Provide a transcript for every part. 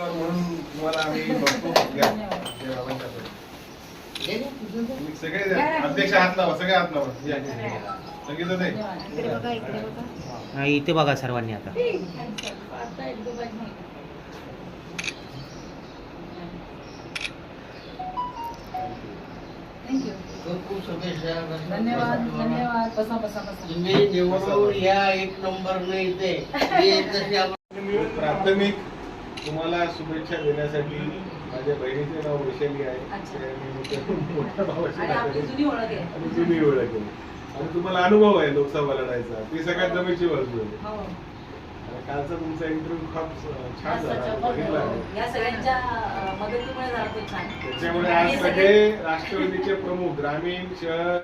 तर म्हणून तुम्हाला आम्ही बघतो घ्या. या बाबांच्याकडे. तुम्ही सगळे द्या. अध्यक्ष हात लावा सगळे हात लावा या. संगीता ताई. इकडे बघा इकडे बघा हा, इथे बघा सर्वांनी आता थँक्यू खूप खूप शुभेच्छा धन्यवाद धन्यवाद बसा बसा बसा तुम्ही निवडून या एक नंबर न इथे मी तशी आपण प्राथमिक तुम्हाला शुभेच्छा देण्यासाठी माझ्या बहिणीचे नाव वैशाली आहे. जुनी ओळख आहे. आणि तुम्हाला अनुभव आहे लोकसभा लढायचा. ती सगळ्यात जमेची बाजू आहे. हो. कालचा तुमचा इंटरव्ह्यू खूप छान झाला. बघितला त्याच्यामुळे आज सगळे- सगळे राष्ट्रवादीचे प्रमुख ग्रामीण शहर.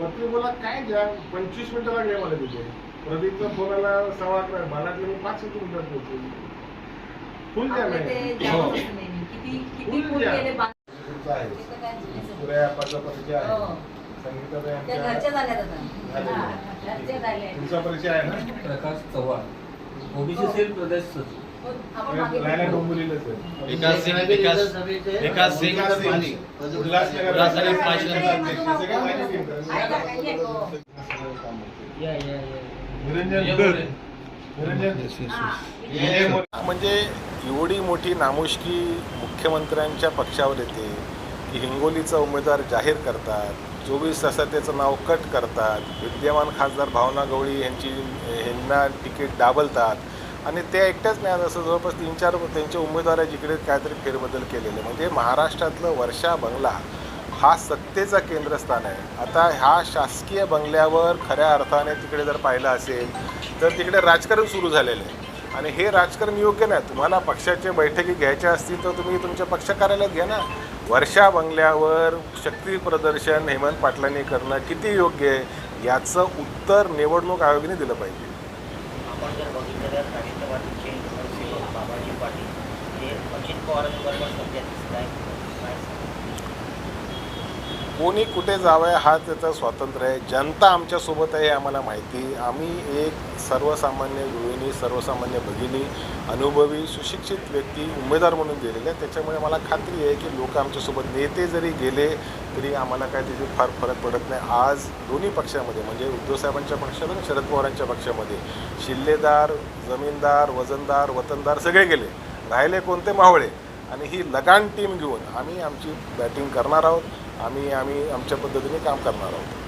पत्रिकोला काय द्या पंचवीस मिनिटं लागले मला तिथे प्रदीपचा फोन आला सव्वा अकरा मला वाटलं मी पाच मिनिटात पोहोचलो फुल द्या आपलं ते नाही जामच हो. असतं नेहमी. किती किती फुल फुल द्या. गेले बांध- तुमचं आहे. काय हो. संगीताताई त्या घरच्या आमच्या झाल्यात आता झालेल्या. हा, घरच्या झाल्या तुमचा परिचय आहे ना प्रकाश चव्हाण ओबीसी सेल प्रदेश सचिव विकास सिंग विकास विकास सिंग उल्हासनगर. म्हणजे एवढी मोठी नामुष्की मुख्यमंत्र्यांच्या पक्षावर येते की हिंगोलीचा उमेदवार जाहीर करतात चोवीस तासात त्याचं नाव कट करतात विद्यमान खासदार भावना गवळी यांची ह्यांना तिकीट डाबलतात आणि ते एकट्याच नाही असं जवळपास तीन चार त्यांचे उमेदवार जिकडे काहीतरी फेरबदल केलेले. म्हणजे महाराष्ट्रातलं वर्षा बंगला हा सत्तेचा केंद्रस्थान आहे. आता ह्या शासकीय बंगल्यावर खऱ्या अर्थाने तिकडे जर पाहिलं असेल तर तिकडे राजकारण सुरू झालेलं आहे. आणि हे राजकारण योग्य नाही. तुम्हाला पक्षाच्या बैठकी घ्यायच्या असतील तर तुम्ही तुमच्या पक्ष कार्यालयात घ्या ना. वर्षा बंगल्यावर शक्ती प्रदर्शन हेमंत पाटलांनी करणं किती योग्य आहे याचं उत्तर निवडणूक आयोगाने दिलं पाहिजे. आपण जर बघितलं तर राष्ट्रवादीचे नगरसेवक बाबाजी पाटील हे अजित पवारांबरोबर सध्या दिसत आहे काय कोणी कुठे जावं हा त्याचं स्वातंत्र्य आहे. जनता आमच्यासोबत आहे हे आम्हाला माहिती आम्ही एक सर्वसामान्य गृहिणी सर्वसामान्य भगिनी अनुभवी सुशिक्षित व्यक्ती उमेदवार म्हणून गेलेले आहे त्याच्यामुळे मला खात्री आहे की लोक आमच्यासोबत नेते जरी गेले तरी आम्हाला काय त्याची फार फरक पडत नाही. आज दोन्ही पक्षामध्ये म्हणजे उद्धव साहेबांच्या पक्षात आणि शरद पवारांच्या पक्षामध्ये शिल्लेदार जमीनदार वजनदार वतनदार सगळे गेले. राहिले कोणते? मावळे. आणि ही लगान टीम घेऊन आम्ही आमची बॅटिंग करणार आहोत. आम्ही आम्ही आमच्या पद्धतीने काम करणार आहोत.